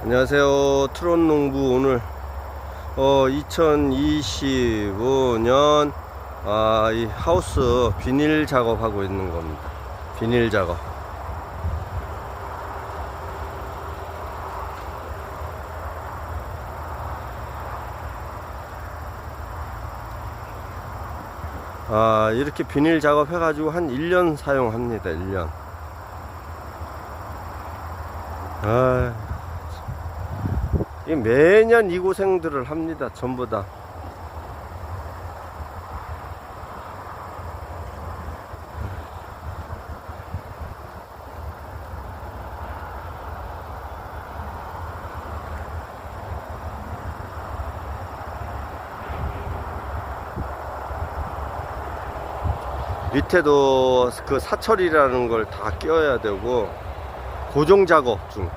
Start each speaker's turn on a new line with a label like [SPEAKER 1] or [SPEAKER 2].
[SPEAKER 1] 안녕하세요. 트롯 농부 오늘 어 2025년 아, 이 하우스 비닐 작업하고 있는 겁니다. 비닐 작업. 아, 이렇게 비닐 작업 해 가지고 한 1년 사용합니다. 1년. 아, 이 매년 이 고생들을 합니다. 전부 다. 밑에도 그 사철이라는 걸 다 끼워야 되고 고정 작업 중